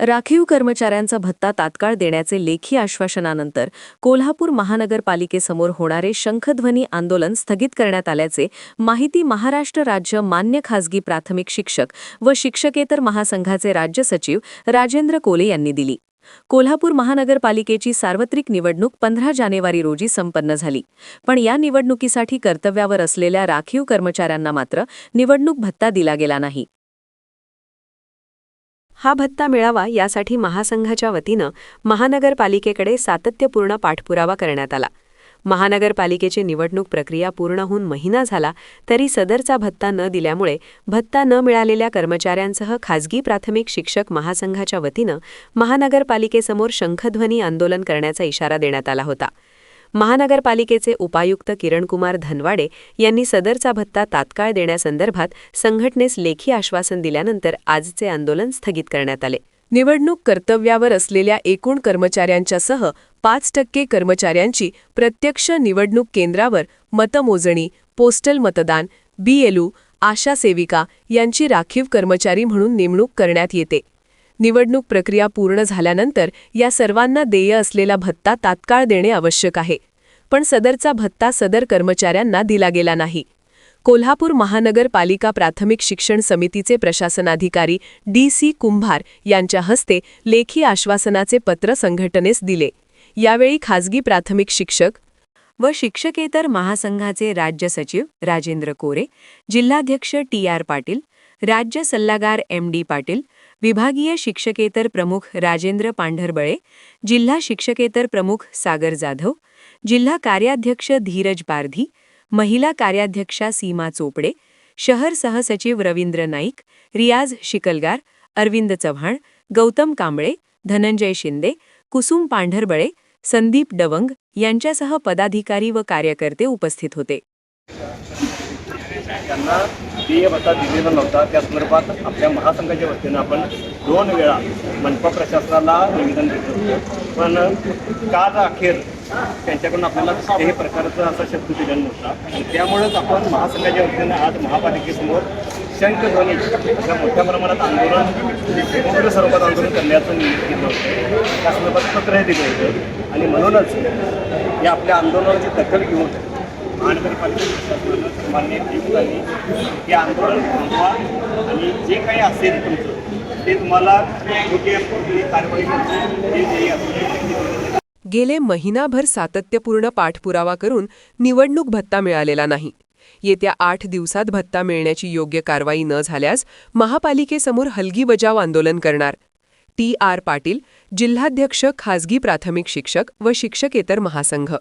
राखीव कर्मचाऱ्यांचा भत्ता तात्काळ देण्याचे लेखी आश्वासनानंतर कोल्हापूर महानगरपालिकेसमोर होणारे शंखध्वनी आंदोलन स्थगित करण्यात आल्याचे माहिती महाराष्ट्र राज्य मान्य खासगी प्राथमिक शिक्षक व शिक्षकेतर महासंघाचे राज्य सचिव राजेंद्र कोले यांनी दिली. कोल्हापूर महानगरपालिकेची सार्वत्रिक निवडणूक पंधरा जानेवारी रोजी संपन्न झाली. पण या निवडणुकीसाठी कर्तव्यावर असलेल्या राखीव कर्मचाऱ्यांना मात्र निवडणूक भत्ता दिला गेला नाही. हा भत्ता मिळावा यासाठी महासंघाच्या वतीनं महानगरपालिकेकडे सातत्यपूर्ण पाठपुरावा करण्यात आला. महानगरपालिकेची निवडणूक प्रक्रिया पूर्ण होऊन महिना झाला तरी सदरचा भत्ता न दिल्यामुळे भत्ता न मिळालेल्या कर्मचाऱ्यांसह खासगी प्राथमिक शिक्षक महासंघाच्या वतीनं महानगरपालिकेसमोर शंखध्वनी आंदोलन करण्याचा इशारा देण्यात आला होता. महानगरपालिकेचे उपायुक्त किरणकुमार धनवाडे यांनी सदरचा भत्ता तात्काळ देण्यासंदर्भात संघटनेस लेखी आश्वासन दिल्यानंतर आजचे आंदोलन स्थगित करण्यात आले. निवडणूक कर्तव्यावर असलेल्या एकूण कर्मचाऱ्यांच्यासह पाच टक्के कर्मचाऱ्यांची प्रत्यक्ष निवडणूक केंद्रावर मतमोजणी पोस्टल मतदान बीएलू आशा सेविका यांची राखीव कर्मचारी म्हणून नेमणूक करण्यात येते. निवडणूक प्रक्रिया पूर्ण झाल्यानंतर या सर्वांना देय असलेला भत्ता तात्काळ देणे आवश्यक आहे. पण सदरचा भत्ता सदर कर्मचाऱ्यांना दिला गेला नाही. कोल्हापूर महानगरपालिका प्राथमिक शिक्षण समितीचे प्रशासनाधिकारी डी सी कुंभार यांच्या हस्ते लेखी आश्वासनाचे पत्र संघटनेस दिले. यावेळी खासगी प्राथमिक शिक्षक व शिक्षकेतर महासंघाचे राज्य सचिव राजेंद्र कोरे जिल्हाध्यक्ष टी आर पाटील राज्य सल्लागार एम डी पाटील विभागीय शिक्षकेतर प्रमुख राजेंद्र पांढरबळे जिल्हा शिक्षकेतर प्रमुख सागर जाधव जिल्हा कार्याध्यक्ष धीरज पारधी महिला कार्याध्यक्षा सीमा चोपडे शहर सहसचिव रवींद्र नाईक रियाज शिकलगार अरविंद चव्हाण गौतम कांबळे धनंजय शिंदे कुसुम पांढरबळे संदीप डवंग यांच्यासह पदाधिकारी व कार्यकर्ते उपस्थित होते. त्यांना देय भत्ता दिलेला नव्हता. त्या संदर्भात आपल्या महासंघाच्या वतीनं आपण दोन वेळा मनपा प्रशासनाला निवेदन दिलं पण काल अखेर त्यांच्याकडून आपल्याला कुठल्याही प्रकारचा असा शब्द दिलेला नव्हता. आणि त्यामुळेच आपण महासंघाच्या वतीनं आज महापालिकेसमोर शंखध्वनी अशा मोठ्या प्रमाणात आंदोलन समग्र स्वरूपात आंदोलन करण्याचं नियोजन केलं होतं. त्या संदर्भात पत्रही दिलं होतं. आणि म्हणूनच या आपल्या आंदोलनाची दखल घेऊन महानगरपालिका प्रशासनानं मान्य आयुक्तांनी हे आंदोलन थांबवा आणि जे काही असेल तुमचं ते तुम्हाला योग्य कारवाई करून जे जे गेले महिनाभर सातत्यपूर्ण पाठपुरावा करून निवडणूक भत्ता मिळालेला नाही. येत्या आठ दिवसात भत्ता मिळण्याची योग्य कारवाई न झाल्यास महापालिकेसमोर हलगी बजाव आंदोलन करणार. टी आर पाटील जिल्हाध्यक्ष खासगी प्राथमिक शिक्षक व शिक्षकेतर महासंघ.